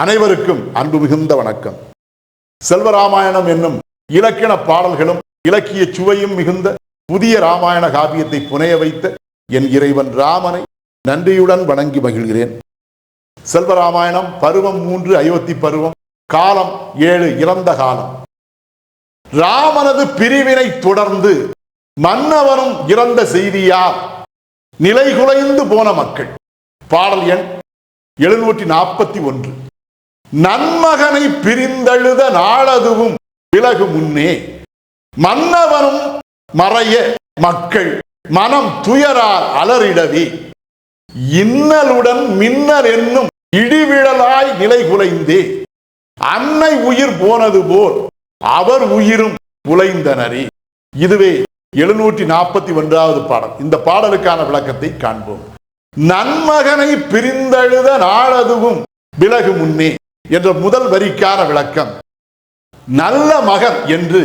அனைவருக்கும் அன்பு மிகுந்த வணக்கம். செல்வராமாயணம் என்னும் இலக்கண பாடல்களும் இலக்கிய சுவையும் மிகுந்த புதிய ராமாயண காவியத்தை புனைய வைத்த என் இறைவன் ராமனை நன்றியுடன் வணங்கி மகிழ்கிறேன். செல்வராமாயணம் பருவம் மூன்று அயோத்தி பருவம் காலம் ஏழு இறந்த காலம். ராமனது பிரிவினை தொடர்ந்து மன்னவனும் இறந்த செய்தியார் நிலைகுலைந்து போன மக்கள். பாடல் எண் எழுநூற்றி நாற்பத்தி ஒன்று. நன்மகனை பிரிந்தழுத நாளதுவும் விலகு முன்னே. மன்னவனும் மறைய மக்கள் மனம் துயரால் அலறிடவே. இன்னலுடன் மின்னல் என்னும் இடிவிழலாய் நிலை குலைந்தே. அன்னை உயிர் போனது போல் அவர் உயிரும் குலைந்தனரே இதுவே எழுநூற்றி நாற்பத்தி ஒன்றாவது பாடல். இந்த பாடலுக்கான விளக்கத்தை காண்போம். நன்மகனை பிரிந்தழுத நாளதுவும் விலகு முன்னே. என்ற முதல் வரிக்கான விளக்கம். நல்ல மகன் என்று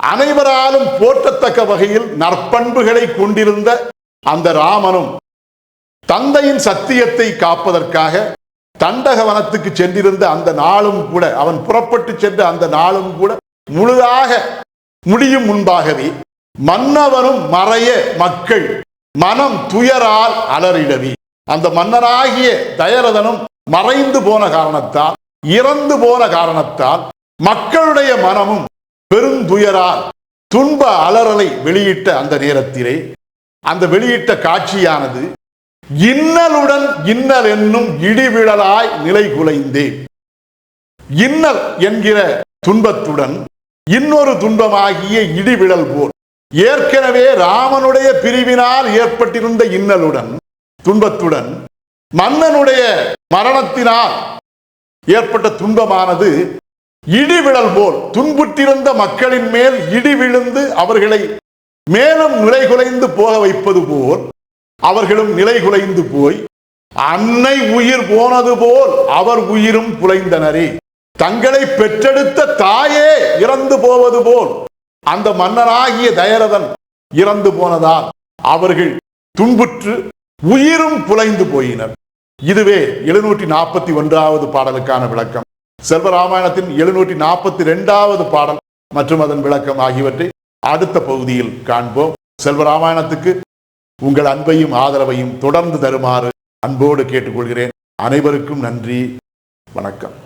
அனைவராலும் போற்றத்தக்க வகையில் நற்பண்புகளை கொண்டிருந்த அந்த ராமனும் தந்தையின் சத்தியத்தை காப்பதற்காக தண்டகவனத்துக்கு சென்றிருந்த அந்த நாளும் கூட அவன் புறப்பட்டு சென்ற அந்த நாளும் கூட முழுதாக முடியும் முன்பாகவே மன்னவனும் மறைய மக்கள் மனம் துயரால் அலறிடவே. அந்த மன்னராகிய தயரதனும் மறைந்து போன காரணத்தால் இறந்து போன காரணத்தால் மக்களுடைய மனமும் பெருந்துயரால் துன்ப அலறலை வெளியிட்ட அந்த நேரத்திலே அந்த வெளியிட்ட காட்சியானது இன்னலுடன் இன்னல் என்னும் இடிவிழலாய் நிலை குலைந்தேன். இன்னல் என்கிற துன்பத்துடன் இன்னொரு துன்பமாகிய இடிவிழல் போல் ஏற்கனவே ராமனுடைய பிரிவினால் ஏற்பட்டிருந்த இன்னலுடன் துன்பத்துடன் மன்னனுடைய மரணத்தினால் ஏற்பட்ட துன்பமானது இடிவிழல் போல் துன்புற்றிருந்த மக்களின் மேல் இடி விழுந்து அவர்களை மேலும் நிலைகுலைந்து போக வைப்பது போல் அவர்களும் நிலைகுலைந்து போய் அன்னை உயிர் போனது போல் அவர் உயிரும் குலைந்தனரே தங்களை பெற்றெடுத்த தாயே இறந்து போவது போல் அந்த மன்னனாகிய தயரதன் இறந்து போனதால் அவர்கள் துன்புற்று உயிரும் புலைந்து போயினர். இதுவே எழுநூற்றி நாற்பத்தி ஒன்றாவது பாடலுக்கான விளக்கம். செல்வராமாயணத்தின் எழுநூற்றி நாற்பத்தி ரெண்டாவது பாடல் மற்றும் அதன் விளக்கம் ஆகியவற்றை அடுத்த பகுதியில் காண்போம். செல்வராமாயணத்துக்கு உங்கள் அன்பையும் ஆதரவையும் தொடர்ந்து தருமாறு அன்போடு கேட்டுக்கொள்கிறேன். அனைவருக்கும் நன்றி. வணக்கம்.